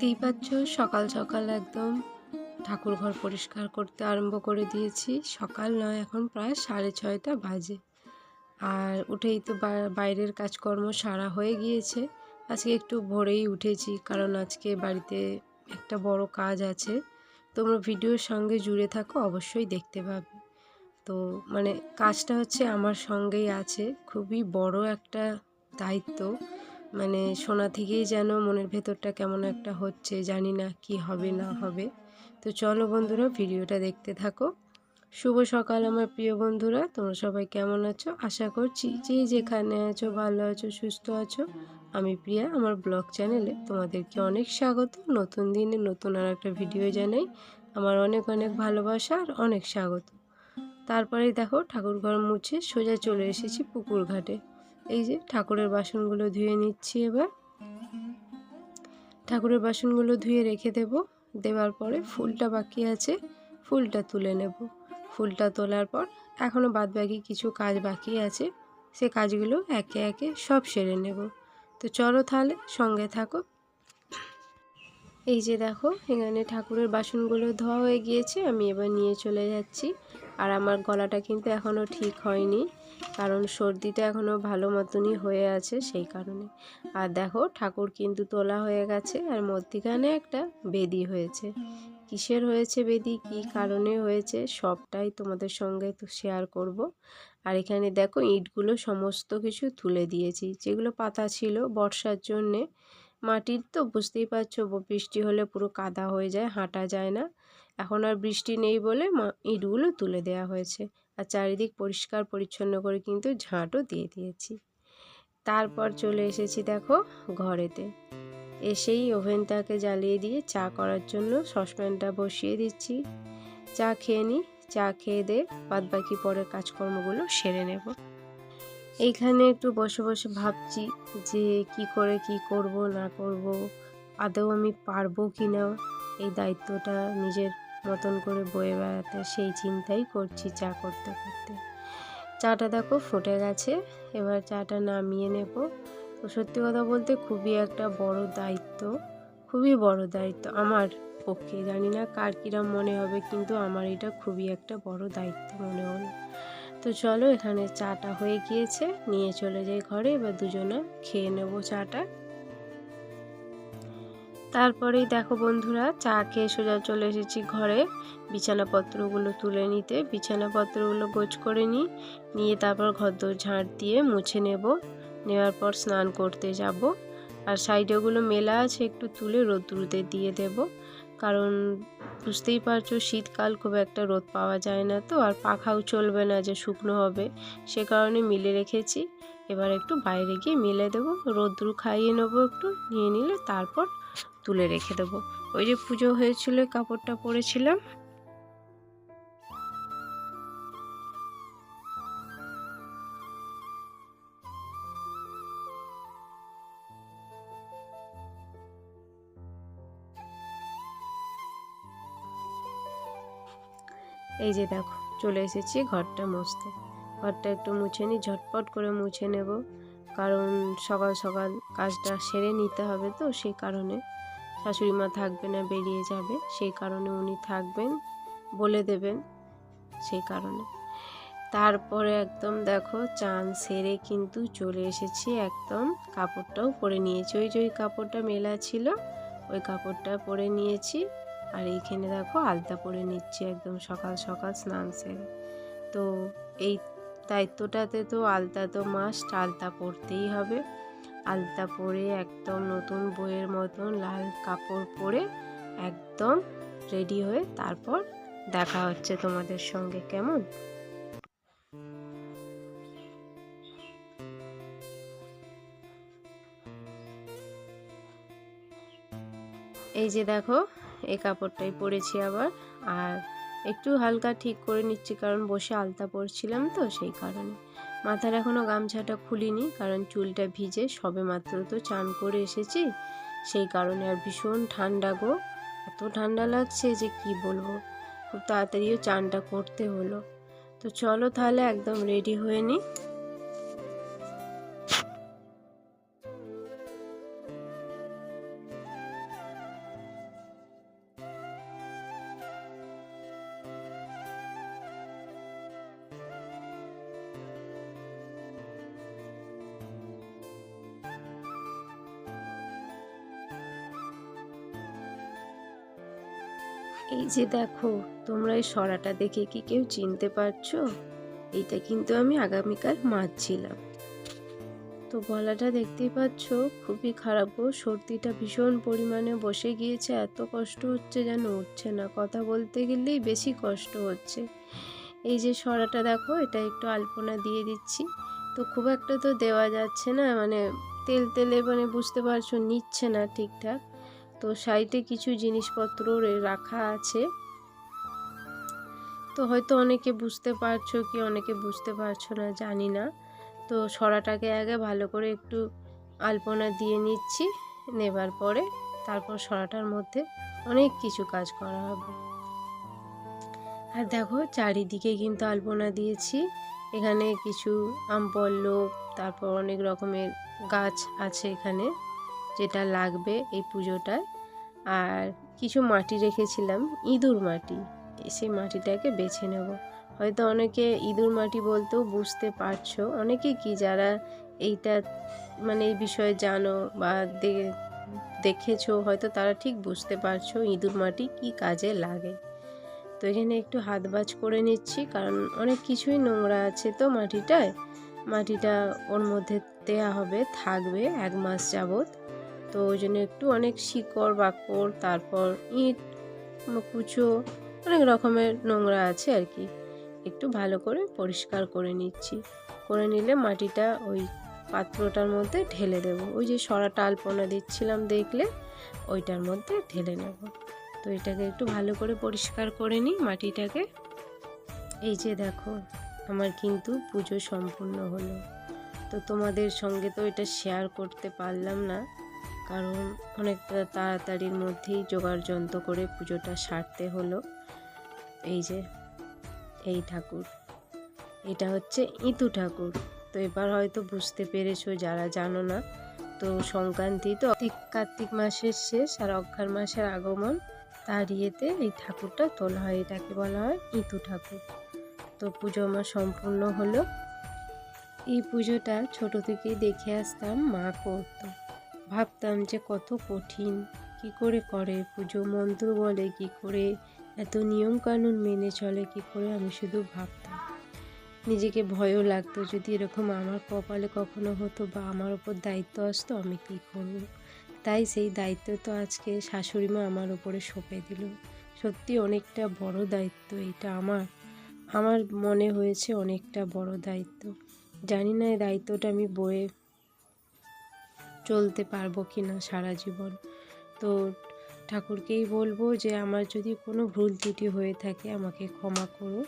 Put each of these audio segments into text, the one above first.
দেখতেই পাচ্ছ, সকাল সকাল একদম ঠাকুর ঘর পরিষ্কার করতে আরম্ভ করে দিয়েছি। সকাল নয়, এখন প্রায় সাড়ে ছয়টা বাজে। আর উঠেই তো বাইরের কাজকর্ম সারা হয়ে গিয়েছে। আজকে একটু ভোরেই উঠেছি, কারণ আজকে বাড়িতে একটা বড় কাজ আছে। তোমরা ভিডিওর সঙ্গে জুড়ে থাকো, অবশ্যই দেখতে পাবে। তো মানে কাজটা হচ্ছে আমার সঙ্গেই আছে। খুবই বড় একটা দায়িত্ব। মানে শোনা থেকেই যেন মনের ভেতরটা কেমন একটা হচ্ছে, জানি না কি হবে, না হবে। তো চলো বন্ধুরা, ভিডিওটা দেখতে থাকো। শুভ সকাল আমার প্রিয় বন্ধুরা, তোমরা সবাই কেমন আছো? আশা করছি যে যেখানে আছো, ভালো আছো, সুস্থ আছো, আমি প্রিয়া, আমার ব্লগ চ্যানেলে তোমাদেরকে অনেক স্বাগত। নতুন দিনে নতুন আর একটা ভিডিও জানাই। আমার অনেক অনেক ভালোবাসা আর অনেক স্বাগত। তারপরেই দেখো ঠাকুর ঘর মুছে সোজা চলে এসেছি পুকুর ঘাটে। এই যে ঠাকুরের বাসনগুলো ধুয়ে নিচ্ছি এবার। ঠাকুরের বাসনগুলো ধুয়ে রেখে দেব। দেওয়ার পরে ফুলটা বাকি আছে, ফুলটা তুলে নেব। ফুলটা তোলার পর এখনও বাদ বাকি কিছু কাজ বাকি আছে, সে কাজগুলো একে একে সব সেরে নেব। তো চলো তাহলে সঙ্গে থাকো। এই যে দেখো, এখানে ঠাকুরের বাসনগুলো ধোয়া হয়ে গিয়েছে, আমি এবার নিয়ে চলে যাচ্ছি। আর আমার গলাটা কিন্তু এখনও ঠিক হয়নি। কারণ সর্দিটা এখনও ভালো মতনই হয়ে আছে সেই কারণে। আর দেখো, ঠাকুর কিন্তু তোলা হয়ে গেছে আর মধ্যিখানে একটা বেদি হয়েছে। কিসের হয়েছে বেদি? কি কারণে হয়েছে? সবটাই তোমাদের সঙ্গে তো শেয়ার করব। আর এখানে দেখো, ইটগুলো সমস্ত কিছু তুলে দিয়েছি। যেগুলো পাতা ছিল বর্ষার জন্যে, মাটির তো বুঝতেই পারছ, বৃষ্টি হলে পুরো কাদা হয়ে যায়, হাঁটা যায় না। এখন আর বৃষ্টি নেই বলে ইটগুলো তুলে দেওয়া হয়েছে আর চারিদিক পরিষ্কার পরিচ্ছন্ন করে কিন্তু ঝাঁটও দিয়ে দিয়েছি। তারপর চলে এসেছি দেখো ঘরেতে। এসেই ওভেনটাকে জ্বালিয়ে দিয়ে চা করার জন্য সসপ্যানটা বসিয়ে দিচ্ছি। চা খেয়ে নিই চা খেয়ে দিয়ে বাদ বাকি পরের কাজকর্মগুলো সেরে নেব। এইখানে একটু বসে বসে ভাবছি যে কি করে কি করব না করব, আদৌ আমি পারব কি না এই দায়িত্বটা নিজের মতন করে বয়ে বেড়াতে সেই চিন্তাই করছি চা করতে করতে। চাটা দেখো ফুটে গেছে, এবার চাটা নামিয়ে নেব। তো সত্যি কথা বলতে খুবই একটা বড় দায়িত্ব, খুবই বড় দায়িত্ব আমার পক্ষে। জানি না কার কিরম মনে হবে, কিন্তু আমার এটা খুবই একটা বড় দায়িত্ব মনে হলো। তো চলো এখানে চাটা হয়ে গিয়েছে, নিয়ে চলে যাই ঘরে, এবার দুজনে খেয়ে নেব চাটা। তারপরেই দেখো বন্ধুরা, চা খেয়ে সোজা চলে এসেছি ঘরে। বিছানাপত্রগুলো তুলে নিতে। বিছানাপত্রগুলো গোছ করে নিই, নিয়ে তারপর ঘরদোর ঝাঁট দিয়ে মুছে নেব। নেওয়ার পর স্নান করতে যাব। আর সাইডেগুলো মেলা আছে, একটু তুলে রোদ্রুতে দিয়ে দেব। কারণ বুঝতেই পারছ, শীতকাল খুব একটা রোদ পাওয়া যায় না তো, আর পাখাও চলবে না যে শুকনো হবে। সে কারণে মিলে রেখেছি। এবার একটু বাইরে গিয়ে মিলে দেবো। রোদ্রু খাইয়ে নেব একটু, নিয়ে নিলে তারপর তুলে রেখে দেবো। ওই যে পুজো হয়েছিল কাপড়টা পরেছিলাম। এই যে দেখো, চলে এসেছি ঘরটা মুছতে। ঘরটা একটু মুছে নিই, ঝটপট করে মুছে নেব। কারণ সকাল সকাল কাজটা সেরে নিতে হবে তো, সেই কারণে। শাশুড়ি মা থাকবে না, বেরিয়ে যাবে। সেই কারণে উনি থাকবেন বলে দেবেন সেই কারণে। তারপরে একদম দেখো, চান সেরে কিন্তু চলে এসেছি। একদম কাপড়টাও পরে নিয়েছি। ওই যে ওই কাপড়টা মেলা ছিল, ওই কাপড়টা পরে নিয়েছি। আর এইখানে দেখো, আলতা পরে নিচ্ছি একদম সকাল সকাল স্নান সেরে। তো এই দায়িত্বটাতে তো আলতা তো মাস্ট, আলতা পরতেই হবে। আলতা পরে একদম নতুন বইয়ের মতন লাল কাপড় পরে একদম রেডি হয়ে তারপর দেখা হচ্ছে তোমাদের সঙ্গে, কেমন? এই যে দেখো, এই কাপড়টাই পরেছি আবার, আর একটু হালকা ঠিক করে নিচ্ছি, কারণ বসে আলতা পরছিলাম তো, সেই কারণে। মাথার এখনও গামছাটা খুলিনি, কারণ চুলটা ভিজে সবে মাত্র তো চান করে এসেছি। সেই কারণে আর ভীষণ ঠান্ডা গো। এত ঠান্ডা লাগছে যে কি বলব? খুব তাড়াতাড়িও চানটা করতে হলো। তো চলো তাহলে একদম রেডি হয়ে নিই এই যে দেখো, তোমরা এই সরাটা দেখে কি কেউ চিনতে পারছ? এইটা কিন্তু আমি আগামীকাল মারছিলাম। তো গলাটা দেখতেই পাচ্ছ, খুবই খারাপ গো। সর্দিটা ভীষণ পরিমাণে বসে গিয়েছে, এত কষ্ট হচ্ছে যেন উঠছে না। কথা বলতে গেলেই বেশি কষ্ট হচ্ছে। এই যে সরাটা দেখো, এটা একটু আলপনা দিয়ে দিচ্ছি। তো খুব একটা তো দেওয়া যাচ্ছে না মানে তেল তেলে মানে বুঝতে পারছ, নিচ্ছে না ঠিকঠাক। তো সাইডে কিছু জিনিসপত্র রাখা আছে। তো হয়তো অনেকে বুঝতে পারছ কি অনেকে বুঝতে পারছ না, জানি না। তো সরাটাকে আগে ভালো করে একটু আলপনা দিয়ে নিচ্ছি, নেবার পরে তারপর সরাটার মধ্যে অনেক কিছু কাজ করা হবে। আর দেখো, চারিদিকে কিন্তু আলপনা দিয়েছি। এখানে কিছু আম পল্লব তারপর অনেক রকমের গাছ আছে এখানে। যেটা লাগবে এই পুজোটায়। আর কিছু মাটি রেখেছিলাম, ইঁদুর মাটি। সেই মাটিটাকে বেছে নেব। হয়তো অনেকে ইঁদুর মাটি বলতেও বুঝতে পারছ। অনেকে কি যারা এইটা মানে এই বিষয়ে জানো বা দেখেছ, হয়তো তারা ঠিক বুঝতে পারছ ইঁদুর মাটি কি কাজে লাগে। তো এখানে একটু হাত বাজ করে নিচ্ছি, কারণ অনেক কিছুই নোংরা আছে তো মাটিটায়। মাটিটা ওর মধ্যে দেয়া হবে, থাকবে এক মাস যাবত তো ওই জন্য একটু অনেক শিকড় বাকড় তারপর ইট কুচো, অনেক রকমের নোংরা আছে আর কি। একটু ভালো করে পরিষ্কার করে নিচ্ছি। করে নিলে মাটিটা ওই পাত্রটার মধ্যে ঢেলে দেবো। ওই যে সরাটা আলপনা দিচ্ছিলাম দেখলে, ওইটার মধ্যে ঢেলে নেব। তো এটাকে একটু ভালো করে পরিষ্কার করে নিই মাটিটাকে। এই যে দেখো, আমার কিন্তু পুজো সম্পূর্ণ হলো। তো তোমাদের সঙ্গে তো এটা শেয়ার করতে পারলাম না। কারণ অনেকটা তাড়াতাড়ির মধ্যেই জোগাড় যন্ত্র করে পুজোটা সারতে হলো। এই যে, এই ঠাকুর। এটা হচ্ছে ইতু ঠাকুর। তো এবার হয়তো বুঝতে পেরেছ যারা জানো না, তো সংক্রান্তি তো কার্তিক মাসের শেষ আর অক্ষার মাসের আগমন। তার ইয়েতে এই ঠাকুরটা তোলা হয়, এটাকে বলা হয় ইতু ঠাকুর। তো পুজো আমার সম্পূর্ণ হলো। এই পুজোটা ছোট থেকেই দেখে আসতাম মা করতো। ভাবতাম যে কত কঠিন। কি করে করে? পুজো মন্ত্র বলে কি করে? এত নিয়ম কানুন মেনে চলে কি করে? আমি শুধু ভাবতাম। নিজেকে ভয়ও লাগতো যদি এরকম আমার কপালে কখনো হতো বা আমার ওপর দায়িত্ব আসতো, আমি কী করব? তাই সেই দায়িত্ব তো আজকে শাশুড়ি মা আমার ওপরে সঁপে দিল। সত্যি অনেকটা বড় দায়িত্ব এটা আমার। আমার মনে হয়েছে অনেকটা বড় দায়িত্ব। জানি না এই দায়িত্বটা আমি বয়ে চলতে পারব কি না সারা জীবন। তো ঠাকুরকেই বলব যে, আমার যদি কোনো ভুল ত্রুটি হয়ে থাকে, আমাকে ক্ষমা করো।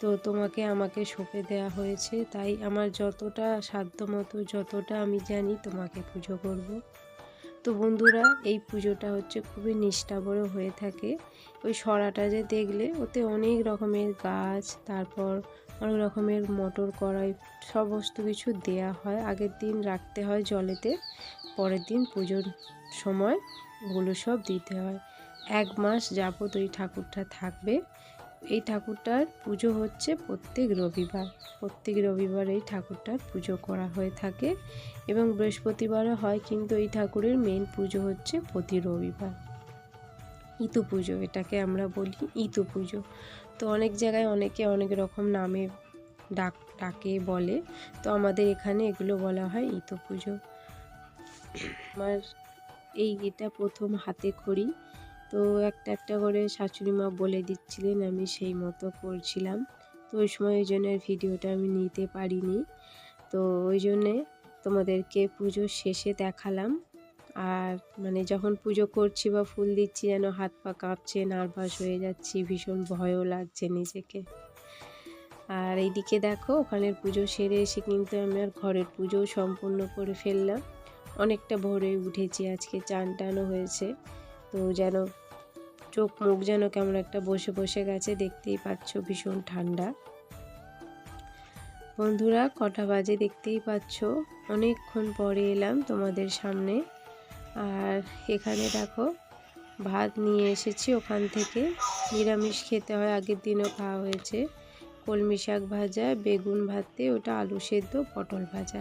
তো তোমাকে আমাকে সঁপে দেওয়া হয়েছে, তাই আমার যতটা সাধ্যমতো, যতটা আমি জানি তোমাকে পুজো করব। তো বন্ধুরা, এই পুজোটা হচ্ছে খুবই নিষ্ঠাবড় হয়ে থাকে। ওই সরাটা যে দেখলে, ওতে অনেক রকমের গাছ, তারপর অনেক রকমের মটর কড়াই সমস্ত কিছু দেয়া হয়। আগের দিন রাখতে হয় জলেতে, পরের দিন পুজোর সময় ওগুলো সব দিতে হয়। এক মাস যাবত ওই ঠাকুরটা থাকবে। এই ঠাকুরটার পুজো হচ্ছে প্রত্যেক রবিবার। প্রত্যেক রবিবার এই ঠাকুরটার পুজো করা হয়ে থাকে এবং বৃহস্পতিবারও হয়, কিন্তু এই ঠাকুরের মেন পুজো হচ্ছে প্রতি রবিবার। ইতু পুজো, এটাকে আমরা বলি ইতু পুজো। তো অনেক জায়গায় অনেকে অনেক রকম নামে ডাক, ডাকে, বলে। তো আমাদের এখানে এগুলো বলা হয় ইতু পুজো। আমার এই এটা প্রথম হাতে খড়ি। তো একটা একটা করে শাশুড়ি মা বলে দিচ্ছিলেন, আমি সেই মতো করছিলাম। তো ওই সময় ওই জন্য ভিডিওটা আমি নিতে পারিনি। তো ওই জন্যে তোমাদেরকে পুজোর শেষে দেখালাম। আর মানে যখন পুজো করছি বা ফুল দিচ্ছি যেন হাত পা কাঁপছে, নার্ভাস হয়ে যাচ্ছি, ভীষণ ভয়ও লাগছে নিজেকে। আর এইদিকে দেখো, ওখানের পুজো সেরে এসে কিন্তু আমি আর ঘরের পুজোও সম্পূর্ণ করে ফেললাম। অনেকটা ভোরে উঠেছি, আজকে চান টানও হয়েছে। তো যেন চোখ মুখ যেন কেমন একটা বসে বসে গেছে, দেখতেই পাচ্ছ ভীষণ ঠান্ডা। বন্ধুরা, কটা বাজে দেখতেই পাচ্ছ। অনেকক্ষণ পরে এলাম তোমাদের সামনে। আর এখানে দেখো ভাত নিয়ে এসেছি ওখান থেকে। নিরামিষ খেতে হয়, আগের দিনও খাওয়া হয়েছে। কলমি শাক ভাজা, বেগুন ভাতে, ওটা আলু সেদ্ধ, পটল ভাজা।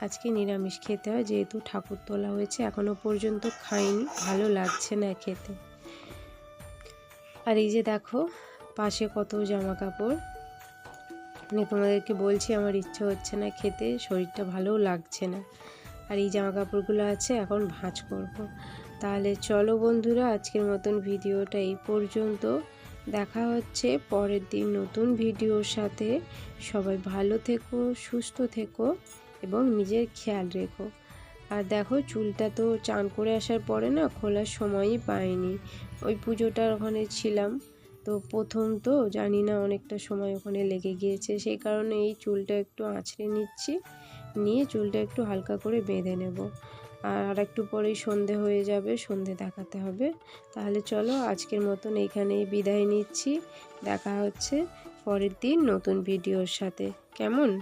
আজকে নিরামিষ খেতে হয়, যেহেতু ঠাকুর তোলা হয়েছে, এখনও পর্যন্ত খাইনি, ভালো লাগছে না খেতে। আর এই যে দেখো, পাশে কত জামা কাপড় মানে তোমাদেরকে বলছি, আমার ইচ্ছে হচ্ছে না খেতে, শরীরটা ভালোও লাগছে না। আর এই জামা কাপড়গুলো আছে, এখন ভাঁজ করব। তাহলে চলো বন্ধুরা, আজকের মতন ভিডিওটা এই পর্যন্ত। দেখা হচ্ছে পরের দিন নতুন ভিডিওর সাথে। সবাই ভালো থেকো, সুস্থ থেকো এবং নিজের খেয়াল রেখো। আর দেখো, চুলটা তো চান করে আসার পরে না খোলার সময়ই পাইনি। ওই পুজোটার ওখানে ছিলাম। তো প্রথম তো জানি না অনেকটা সময় ওখানে লেগে গিয়েছে, সেই কারণে এই চুলটা একটু আঁচড়ে নিচ্ছি। নিয়ে চুলটা একটু হালকা করে বেঁধে নেব। আর একটু পরেই সন্ধে হয়ে যাবে, সন্ধে দেখাতে হবে। তাহলে চলো আজকের মতন এইখানেই বিদায় নিচ্ছি। দেখা হচ্ছে পরের দিন নতুন ভিডিওর সাথে। কেমন?